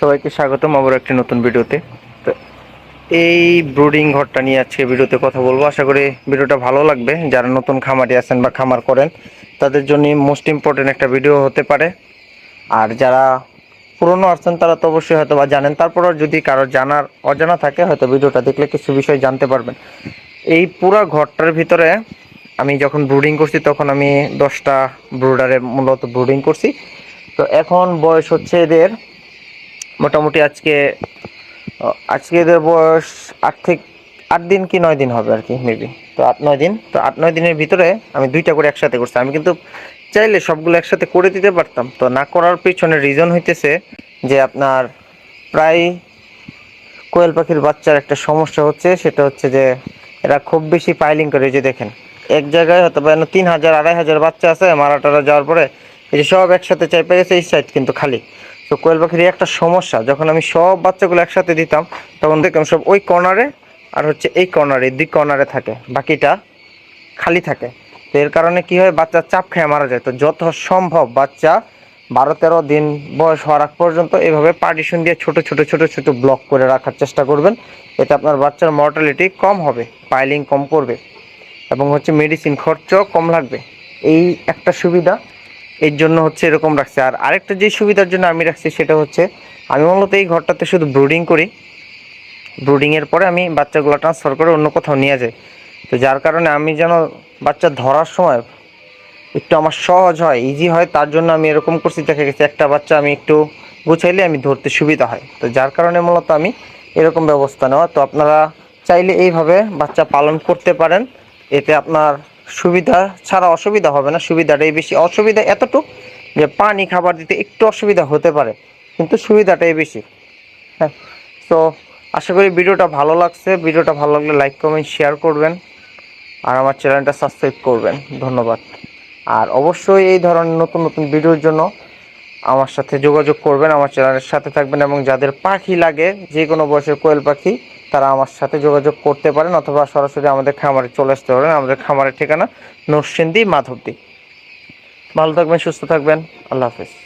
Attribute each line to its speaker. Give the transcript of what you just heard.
Speaker 1: সবাইকে স্বাগতম আবার একটি নতুন ভিডিওতে। তো এই ব্রুডিং ঘরটা নিয়ে আজকে ভিডিওতে কথা বলব। আশা করি ভিডিওটা ভালো লাগবে। যারা নতুন খামারি আছেন বা খামার করেন, তাদের জন্য মোস্ট ইম্পর্টেন্ট একটা ভিডিও হতে পারে। আর যারা পুরনো আছেন, তারা তো অবশ্যই হয়তো বা জানেন। তারপরও যদি কারও জানার অজানা থাকে, হয়তো ভিডিওটা দেখলে কিছু বিষয় জানতে পারবেন। এই পুরো ঘরটার ভিতরে আমি যখন ব্রুডিং করছি, তখন আমি দশটা ব্রুডারে মূলত ব্রুডিং করছি। তো এখন বয়স হচ্ছে এদের মোটামুটি আজকে আজকে এদের বয়স আট থেকে, আট দিন কি নয় দিন হবে আর কি মেবি তো আট, নয় দিন, তো আট, নয় দিনের ভিতরে আমি দুইটা করে একসাথে করছি। আমি কিন্তু চাইলে সবগুলো একসাথে করে দিতে পারতাম। তো না করার পিছনে রিজন হইতেছে যে আপনার প্রায় কোয়েল পাখির বাচ্চার একটা সমস্যা হচ্ছে, সেটা হচ্ছে যে এরা খুব বেশি পাইলিং করে যে দেখেন, এক জায়গায় হয়তো বা তিন হাজার, আড়াই হাজার বাচ্চা আছে মারা টারা যাওয়ার পরে এই যে সব একসাথে চাইপে গেছে, এই সাইড কিন্তু খালি। তো কোয়েল পাখির একটা সমস্যা, যখন আমি সব বাচ্চাগুলো একসাথে দিতাম, তখন দেখতাম সব ওই কর্নারে আর হচ্ছে এই কর্নারে দুই কর্নারে থাকে, বাকিটা খালি থাকে। তো এর কারণে কি হয়, বাচ্চা চাপ খেয়ে মারা যায়। তো যত সম্ভব বাচ্চা বারো তেরো দিন বয়স হওয়ার আগ পর্যন্ত এভাবে পার্টিশন দিয়ে ছোট ছোট ছোট ছোট ব্লক করে রাখার চেষ্টা করবেন, এতে আপনার বাচ্চার মর্টালিটি কম হবে পাইলিং কম করবে, এবং হচ্ছে মেডিসিন খরচও কম লাগবে। এই একটা সুবিধা। এর জন্য হচ্ছে এরকম রাখছে। আর আরেকটা যে সুবিধার জন্য আমি রাখছি সেটা হচ্ছে, আমি মূলত এই ঘরটাতে শুধু ব্রুডিং করি। ব্রুডিংয়ের পরে আমি বাচ্চাগুলো ট্রান্সফার করে অন্য কোথাও নিয়ে যাই। তো যার কারণে আমি যেন বাচ্চা ধরার সময় একটু আমার সহজ হয় ইজি হয়, তার জন্য আমি এরকম করছি, দেখা গেছে একটা বাচ্চা আমি একটু গুছাইলে আমি ধরতে সুবিধা হয়। তো যার কারণে মূলত আমি এরকম ব্যবস্থা নেওয়া। তো আপনারা চাইলে এইভাবে বাচ্চা পালন করতে পারেন। এতে আপনার সুবিধা ছাড়া অসুবিধা হবে না, সুবিধাটাই বেশি। অসুবিধা এতটুক যে পানি, খাবার দিতে একটু অসুবিধা হতে পারে, কিন্তু সুবিধাটাই বেশি। হ্যাঁ তো আশা করি ভিডিওটা ভালো লাগছে। ভিডিওটা ভালো লাগলে লাইক, কমেন্ট, শেয়ার করবেন আর আমার চ্যানেলটা সাবস্ক্রাইব করবেন। ধন্যবাদ। আর অবশ্যই এই ধরনের নতুন নতুন ভিডিওর জন্য আমার সাথে যোগাযোগ করবেন, আমার চ্যানেলের সাথে থাকবেন এবং যাদের পাখি লাগে, যে কোনো বয়সের কোয়েল পাখি তারা আমার সাথে যোগাযোগ করতে পারেন অথবা সরাসরি আমাদের খামারে চলে আসতে পারেন। আমাদের খামারের ঠিকানা নরসিন্দি মাধবদী। ভালো থাকবেন, সুস্থ থাকবেন। আল্লাহ হাফেজ।